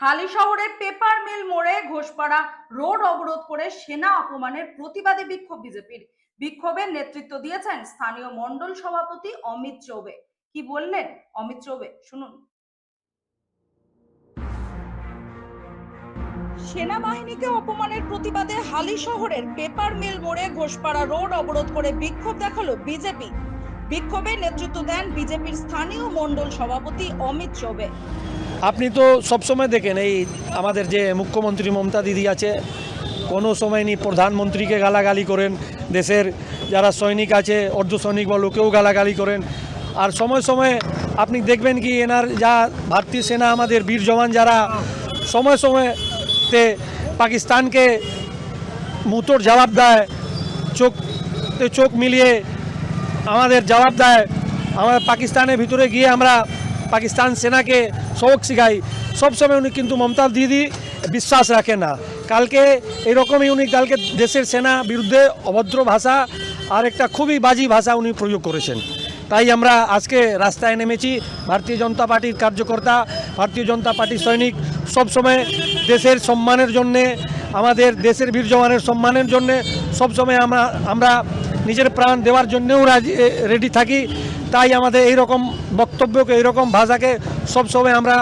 হালি শহরে paper mill মোড়ে ঘোষপাড়া রোড অবরোধ করে সেনা অপমানের প্রতিবাদে বিক্ষোভ বিজেপির। বিক্ষোভের নেতৃত্ব দিয়েছেন স্থানীয় মন্ডল সভাপতি অমিত চৌবে। কি বললেন অমিত চৌবে? শুনুন। সেনাবাহিনীকে অপমানের প্রতিবাদে হালি শহরের পেপার মিল মোড়ে ঘোষপাড়া রোড অবরোধ করে বিক্ষোভ দেখাল বিজেপি। বিক্ষোভে নেতৃত্ব দেন বিজেপির স্থানীয় মন্ডল সভাপতি অমিত চৌবে। আপনি তো সবসময় দেখেন এই আমাদের যে মুখ্যমন্ত্রী মমতা দিদি আছে, কোনো সময় নি প্রধানমন্ত্রীকে গালাগালি করেন, দেশের যারা সৈনিক আছে অর্ধ সৈনিক বা লোকেও গালাগালি করেন। আর সময় সময় আপনি দেখবেন কি এনার যা ভারতীয় সেনা, আমাদের বীর জওয়ান যারা, সময় সময়তে পাকিস্তানকে মুতোর জবাব দেয়, চোখতে চোখ মিলিয়ে আমাদের জবাব দেয় আমাদের পাকিস্তানের ভিতরে গিয়ে আমরা পাকিস্তান সেনাকে সবক শিখাই। সবসময় উনি কিন্তু মমতা দিদি বিশ্বাস রাখে না। কালকে এরকমই উনি কালকে দেশের সেনা বিরুদ্ধে অভদ্র ভাষা আর একটা খুবই বাজি ভাষা উনি প্রয়োগ করেছেন। তাই আমরা আজকে রাস্তায় নেমেছি। ভারতীয় জনতা পার্টির কার্যকর্তা, ভারতীয় জনতা পার্টির সৈনিক সবসময় দেশের সম্মানের জন্যে, আমাদের দেশের বীর জওয়ানের সম্মানের জন্যে সবসময় আমরা আমরা নিজের প্রাণ দেওয়ার জন্যেও রাজি রেডি থাকি তাই আমাদের এই রকম বক্তব্যকে, এইরকম ভাষাকে সবসময় আমরা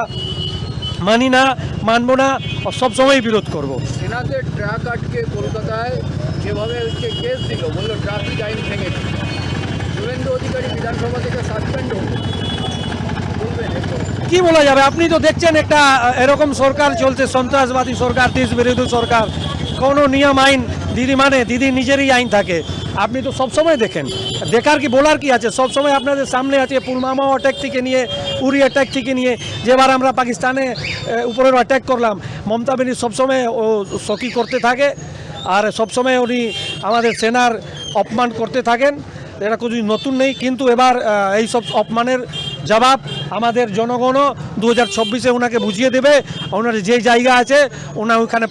মানি না, মানব না সবসময় বিরোধ করব। সেনাদের ট্রাক আটকে কলকাতায় যেভাবে হচ্ছে কেস দিল, বলল ট্রাফিক আইন ভেঙেছে শুভেন্দু অধিকারী বিধানসভা থেকে সাসপেন্ড হল? কি বলা যাবে? আপনি তো দেখছেন একটা এরকম সরকার চলছে সন্ত্রাসবাদী সরকার দেশ বিরোধী সরকার। কোনো নিয়ম আইন দিদি মানে দিদি নিজেরই আইন থাকে। আপনি তো সবসময় দেখেন। দেখার কি বলার কি আছে? সবসময় আপনাদের সামনে আছে পুলমামা অ্যাটাক থেকে নিয়ে উরি অ্যাটাক থেকে নিয়ে। যেবার আমরা পাকিস্তানে আহ, উপরে অ্যাটাক করলাম মমতা বেনি সবসময় ও সকি করতে থাকে। আর সবসময় উনি আমাদের সেনার অপমান করতে থাকেন। এটা কিছু নতুন নেই, কিন্তু এবার এই সব অপমানের জবাব আমাদের জনগণও দু হাজার চব্বিশে ওনাকে বুঝিয়ে দেবে। ওনার যে জায়গা আছে ওনা ওখানে